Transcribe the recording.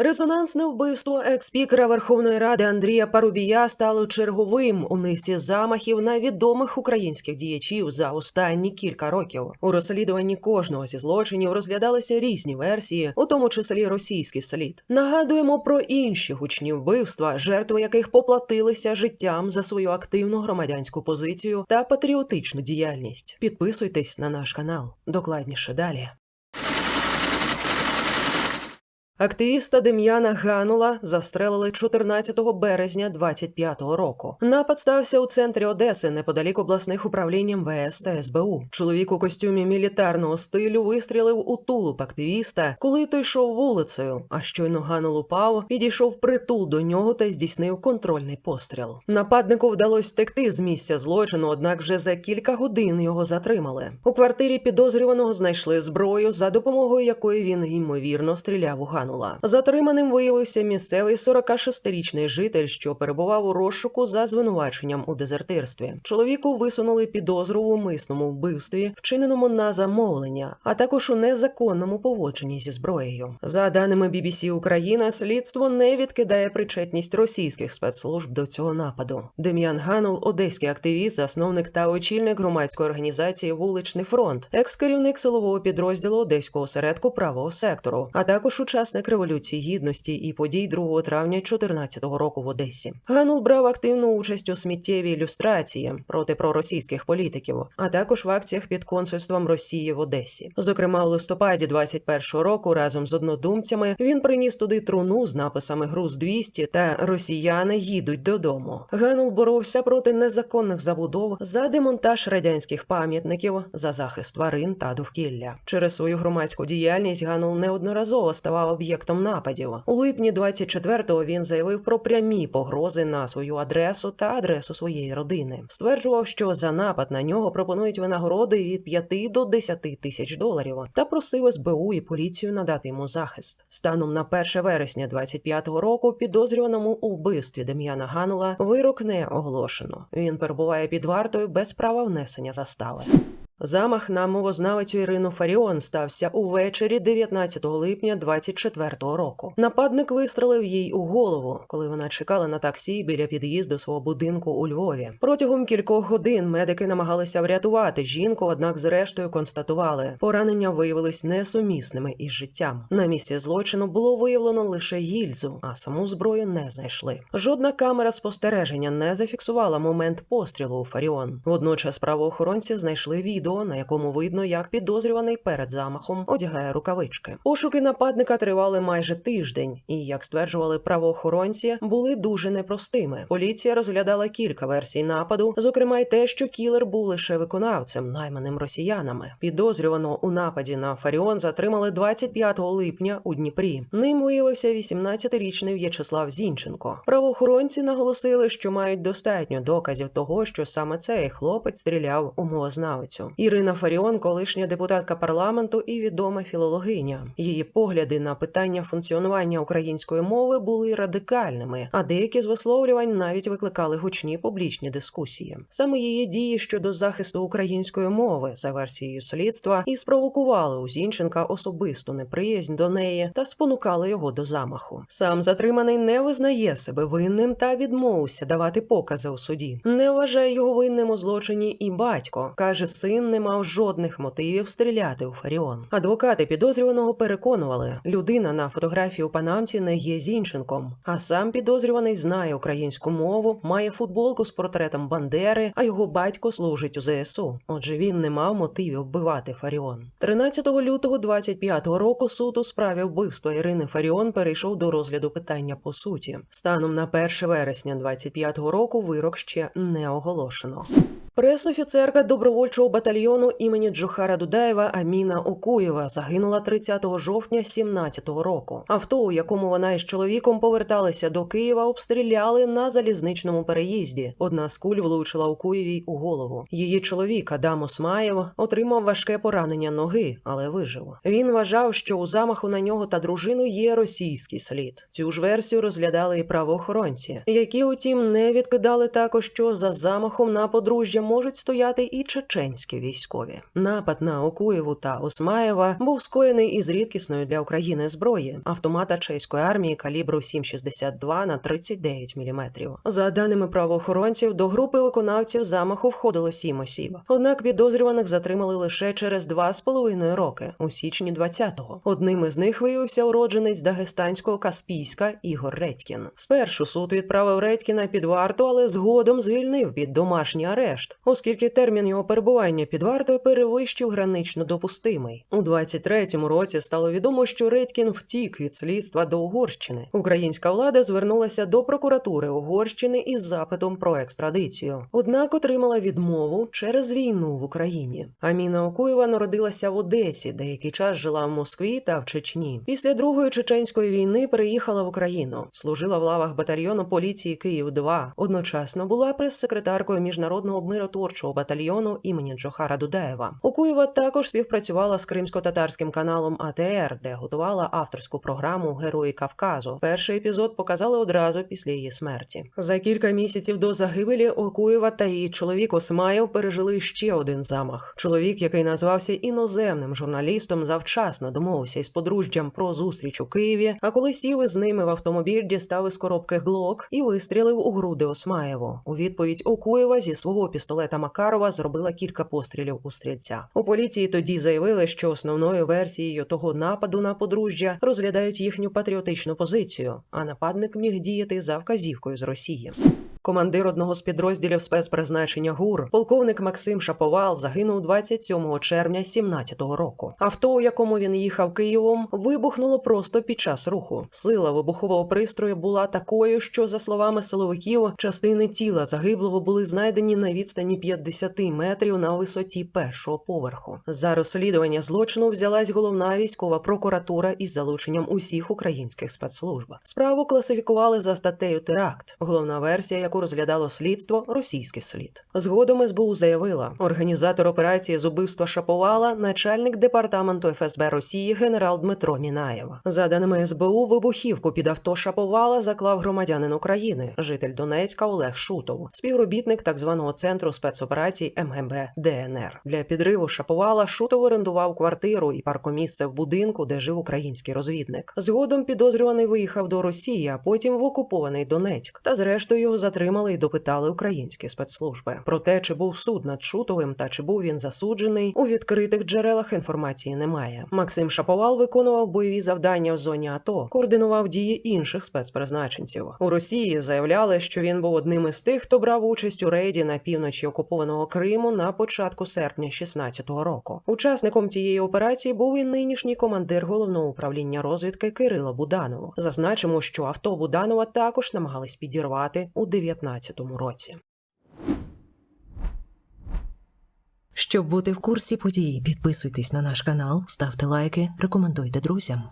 Резонансне вбивство експікера Верховної Ради Андрія Парубія стало черговим у низці замахів на відомих українських діячів за останні кілька років. У розслідуванні кожного зі злочинів розглядалися різні версії, у тому числі російський слід. Нагадуємо про інші гучні вбивства, жертви яких поплатилися життям за свою активну громадянську позицію та патріотичну діяльність. Підписуйтесь на наш канал. Докладніше далі. Активіста Дем'яна Ганула застрелили 14 березня 25-го року. Напад стався у центрі Одеси неподалік обласних управлінь МВС та СБУ. Чоловік у костюмі мілітарного стилю вистрілив у тулуб активіста, коли той йшов вулицею. А щойно Ганул упав, підійшов притул до нього та здійснив контрольний постріл. Нападнику вдалося втекти з місця злочину, однак вже за кілька годин його затримали. У квартирі підозрюваного знайшли зброю, за допомогою якої він ймовірно стріляв у Ганула. Затриманим виявився місцевий 46-річний житель, що перебував у розшуку за звинуваченням у дезертирстві. Чоловіку висунули підозру в умисному вбивстві, вчиненому на замовлення, а також у незаконному поводженні зі зброєю. За даними BBC Україна, слідство не відкидає причетність російських спецслужб до цього нападу. Дем'ян Ганул, одеський активіст, засновник та очільник громадської організації Вуличний фронт, екс-керівник силового підрозділу одеського осередку правого сектору, а також учасник революції гідності і подій 2 травня 2014 року в Одесі. Ганул брав активну участь у сміттєвій ілюстрації проти проросійських політиків, а також в акціях під консульством Росії в Одесі. Зокрема, у листопаді 21-го року разом з однодумцями він приніс туди труну з написами Груз 200 та Росіяни їдуть додому. Ганул боровся проти незаконних забудов за демонтаж радянських пам'ятників, за захист тварин та довкілля. Через свою громадську діяльність Ганул неодноразово ставав об'єктом нападів. У липні 24-го він заявив про прямі погрози на свою адресу та адресу своєї родини. Стверджував, що за напад на нього пропонують винагороди від 5 до 10 тисяч доларів та просив СБУ і поліцію надати йому захист. Станом на 1 вересня 25-го року підозрюваному у вбивстві Дем'яна Ганула вирок не оголошено. Він перебуває під вартою без права внесення застави. Замах на мовознавицю Ірину Фаріон стався увечері 19 липня 24-го року. Нападник вистрелив їй у голову, коли вона чекала на таксі біля під'їзду свого будинку у Львові. Протягом кількох годин медики намагалися врятувати жінку, однак, зрештою, констатували, поранення виявились несумісними із життям. На місці злочину було виявлено лише гільзу, а саму зброю не знайшли. Жодна камера спостереження не зафіксувала момент пострілу у Фаріон. Водночас правоохоронці знайшли відео відео, на якому видно, як підозрюваний перед замахом одягає рукавички. Пошуки нападника тривали майже тиждень, і як стверджували правоохоронці, були дуже непростими. Поліція розглядала кілька версій нападу, зокрема й те, що кілер був лише виконавцем, найманим росіянами. Підозрюваного у нападі на Фаріон затримали 25 липня у Дніпрі. Ним виявився 18-річний В'ячеслав Зінченко. Правоохоронці наголосили, що мають достатньо доказів того, що саме цей хлопець стріляв у мовознавицю. Ірина Фаріон, колишня депутатка парламенту і відома філологиня. Її погляди на питання функціонування української мови були радикальними, а деякі з висловлювань навіть викликали гучні публічні дискусії. Саме її дії щодо захисту української мови за версією слідства і спровокували у Зінченка особисту неприязнь до неї та спонукали його до замаху. Сам затриманий не визнає себе винним та відмовився давати покази у суді. Не вважає його винним у злочині і батько каже син не мав жодних мотивів стріляти у Фаріон. Адвокати підозрюваного переконували, людина на фотографії у панамці не є Зінченком, а сам підозрюваний знає українську мову, має футболку з портретом Бандери, а його батько служить у ЗСУ. Отже, він не мав мотивів вбивати Фаріон. 13 лютого 25-го року суд у справі вбивства Ірини Фаріон перейшов до розгляду питання по суті. Станом на 1 вересня 25-го року вирок ще не оголошено. Пресофіцерка добровольчого батальйону імені Джохара Дудаєва Аміна Окуєва загинула 30 жовтня 17-го року. Авто, у якому вона із чоловіком поверталися до Києва, обстріляли на залізничному переїзді. Одна з куль влучила Окуєвій у голову. Її чоловік Адам Осмаєв отримав важке поранення ноги, але вижив. Він вважав, що у замаху на нього та дружину є російський слід. Цю ж версію розглядали і правоохоронці, які, утім, не відкидали також, що за замахом на подружжя можуть стояти і чеченські військові. Напад на Окуєву та Осмаєва був скоєний із рідкісної для України зброї автомата чеської армії калібру 7,62 на 39 мм. За даними правоохоронців, до групи виконавців замаху входило сім осіб. Однак підозрюваних затримали лише через два з половиною роки у січні 20-го. Одним із них виявився уродженець дагестанського Каспійська Ігор Редькін. Спершу суд відправив Редькіна під варту, але згодом звільнив під домашній арешт, оскільки термін його перебування під вартою перевищив гранично допустимий. У 23-му році стало відомо, що Редькін втік від слідства до Угорщини. Українська влада звернулася до прокуратури Угорщини із запитом про екстрадицію, однак отримала відмову через війну в Україні. Аміна Окуєва народилася в Одесі, деякий час жила в Москві та в Чечні. Після другої чеченської війни переїхала в Україну, служила в лавах батальйону поліції Київ 2 Одночасно була прес-секретаркою міжнародного миротворчого батальйону імені Джохара Дудаєва. Окуєва також співпрацювала з кримсько-татарським каналом АТР, де готувала авторську програму Герої Кавказу. Перший епізод показали одразу після її смерті. За кілька місяців до загибелі Окуєва та її чоловік Осмаєв пережили ще один замах. Чоловік, який назвався іноземним журналістом, завчасно домовився із подружжям про зустріч у Києві. А коли сів із ними в автомобіль, дістав із коробки глок і вистрілив у груди Осмаєву. У відповідь Окуєва зі свого пістолета Макарова зробила кілька пострілів у стрільця. У поліції тоді заявили, що основною версією того нападу на подружжя розглядають їхню патріотичну позицію, а нападник міг діяти за вказівкою з Росії. Командир одного з підрозділів спецпризначення ГУР, полковник Максим Шаповал, загинув 27 червня 17-го року. Авто, у якому він їхав Києвом, вибухнуло просто під час руху. Сила вибухового пристрою була такою, що, за словами силовиків, частини тіла загиблого були знайдені на відстані 50 метрів на висоті першого поверху. За розслідування злочину взялась головна військова прокуратура із залученням усіх українських спецслужб. Справу класифікували за статтею теракт. Головна версія, яку розглядало слідство, російський слід. Згодом СБУ заявила, організатор операції з убивства Шаповала, начальник департаменту ФСБ Росії генерал Дмитро Мінаєв. За даними СБУ, вибухівку під авто Шаповала заклав громадянин України, житель Донецька Олег Шутов, співробітник так званого центру спецоперацій МГБ ДНР. Для підриву Шаповала Шутов орендував квартиру і паркомісце в будинку, де жив український розвідник. Згодом підозрюваний виїхав до Росії, а потім в окупований Донецьк. Та зрештою його затримали і допитали українські спецслужби. Про те, чи був суд над Шутовим та чи був він засуджений, у відкритих джерелах інформації немає. Максим Шаповал виконував бойові завдання в зоні АТО, координував дії інших спецпризначенців. У Росії заявляли, що він був одним із тих, хто брав участь у рейді на півночі окупованого Криму на початку серпня 16-го року. Учасником цієї операції був і нинішній командир головного управління розвідки Кирило Буданов. Зазначимо, що авто Буданова також намагались підірвати у 19-му році. Щоб бути в курсі подій, підписуйтесь на наш канал, ставте лайки, рекомендуйте друзям.